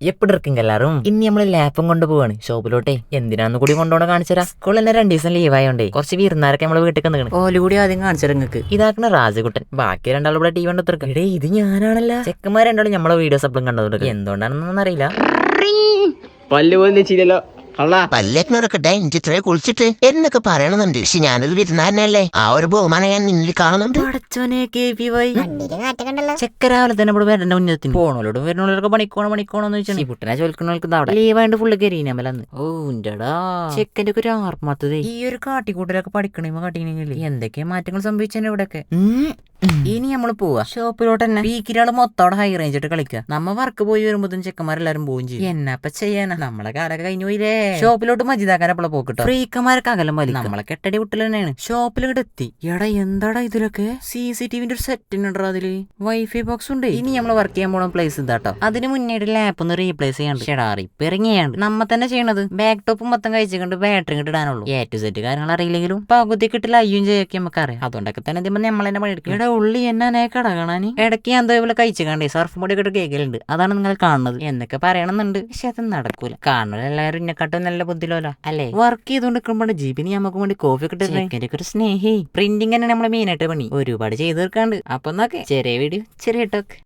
എപ്പിടെ ഇരിക്കും എല്ലാരും ഇനി നമ്മൾ ലാപ്പും കൊണ്ടുപോവാണ്. ഷോപ്പിലോട്ടെ എന്തിനാന്ന് കൂടി കൊണ്ടുപോകണം കാണിച്ചരാ സ്കൂളിൽ തന്നെ രണ്ടു ദിവസം ലീവ് ആയോണ്ടേ കുറച്ച് വീരുന്നാരൊക്കെ നമ്മൾ വീട്ടിൽ നിൽക്കണം ഓൽ കൂടി ആദ്യം കാണിച്ചരാ നിങ്ങൾക്ക് ഇതാക്കണ രാജകുട്ടൻ. ബാക്കി രണ്ടാളും ഇവിടെ ടി വി കണ്ടെത്തിർക്കാം എടേ ഇത് ഞാനാണല്ല. ചെക്കന്മാരെ രണ്ടാളും നമ്മളെ വീഡിയോസ് എപ്പോഴും കണ്ടതുകൊണ്ട് എന്തുകൊണ്ടാണെന്നൊന്നും അറിയില്ല. പല്ല് പോലും വെച്ചില്ലല്ലോ പല്ലേക്കനൊക്കെ എനിക്ക് ഇത്രേ കുളിച്ചിട്ട് എന്നൊക്കെ പറയണമെന്നുണ്ട് പക്ഷെ ഞാനത് വിരുന്നാരനല്ലേ. ആ ഒരു ബഹുമാനം ഞാൻ നിന്നിൽ കാണുന്നുണ്ട്. പടച്ചോനെ കെ പി വൈ. ചെക്ക രാവിലെ തന്നെ ഇവിടെ വരണ്ട മുന്നത്തിന്. പോണോലോടും വരുന്നോളൊക്കെ പണിക്കോണം പണിക്കോണെന്ന് വെച്ചാൽ പുട്ടനെ ചോദിക്കണോൾക്ക് അവിടെ? ലീവായിട്ട് ഫുള്ള് കരീനമല്ലെന്ന് ഓ ഉണ്ടടാ. ചെക്കന്റെ ഒക്കെ ഒരു ആർമാത്തതേ ഈ ഒരു കാട്ടിക്കൂട്ടലൊക്കെ പഠിക്കണേ കാട്ടിക്കണെങ്കിൽ എന്തൊക്കെ മാറ്റങ്ങൾ സംഭവിച്ചാൽ ഇവിടെയൊക്കെ ഇനി നമ്മൾ പോവാ. ഷോപ്പിലോട്ട് തന്നെ പീക്കിരാൾ മൊത്തോടെ ഹൈ റേഞ്ച് ഇട്ട് കളിക്കുക നമ്മ വർക്ക് പോയി വരുമ്പോ ചെക്കന്മാരെല്ലാരും പോവും ചെയ്യും. എന്നാപ്പ ചെയ്യാനാ? നമ്മളെ കാലൊക്കെ കഴിഞ്ഞു പോയില്ലേ? ഷോപ്പിലോട്ട് മജിതാക്കാൻ അപ്പോൾ പോക്കിട്ടോ ഫ്രീക്കന്മാരൊക്കെ അകലം വലിയ നമ്മളെ കെട്ടടി വിട്ടിൽ തന്നെയാണ് ഷോപ്പിലോട്ട് എത്തി. എടാ എന്താടാ ഇതിലൊക്കെ? സി സി ടിവിന്റെ ഒരു സെറ്റ് ഉണ്ടോ അതിൽ. വൈഫൈ ബോക്സ് ഉണ്ട്. ഇനി നമ്മൾ വർക്ക് ചെയ്യാൻ പോണ പ്ലേസ് ഇതാട്ടോ അതിന് മുന്നേ ലാപ്പ് ഒന്ന് റീപ്ലേസ് ചെയ്യാണ്ട്. ഷെടാ റിപ്പയറിങ് ചെയ്യാണ്ട് നമ്മ തന്നെ ചെയ്യണത്. ബാക്ക് ടോപ്പ് മൊത്തം കഴിച്ചുകൊണ്ട് ബാറ്ററി ഇടാനുള്ളൂ. എ ടു സെറ്റ് കാര്യങ്ങൾ അറിയില്ലെങ്കിലും പകുതി കിട്ടില്ല അയ്യും ചെയ്യൊക്കെ നമുക്ക് അറിയാം അതുകൊണ്ടൊക്കെ തന്നെ തന്നെ പണിയെടുക്കും. ഇവിടെ ഉള്ളി എന്നാ കട കാണാനി ഇടയ്ക്ക് ഞാൻ ഇതേപോലെ കഴിച്ചു കണ്ടേ? സർഫ് മുടി ഒക്കെ കേൾക്കലുണ്ട് അതാണ് നിങ്ങൾ കാണുന്നത്. എന്നൊക്കെ പറയണമെന്നുണ്ട്. പക്ഷെ അത് നടക്കൂല. കാണുന്നത് എല്ലാവരും എന്നെക്കാട്ടും നല്ല ബുദ്ധിയിലോ അല്ലേ? വർക്ക് ചെയ്തുകൊണ്ട് നിൽക്കുമ്പോൾ ജീപ്പിന് നമുക്ക് വേണ്ടി കോഫി കിട്ടുന്നത് ഒരു സ്നേഹി. പ്രിന്റിങ് തന്നെ മെയിൻ ആയിട്ട് പണി. ഒരുപാട് ചെയ്തു തീർക്കാണ്ട്. അപ്പൊ നോക്കെ ചെറിയ വീഡിയോ ചെറിയ ടോക്ക്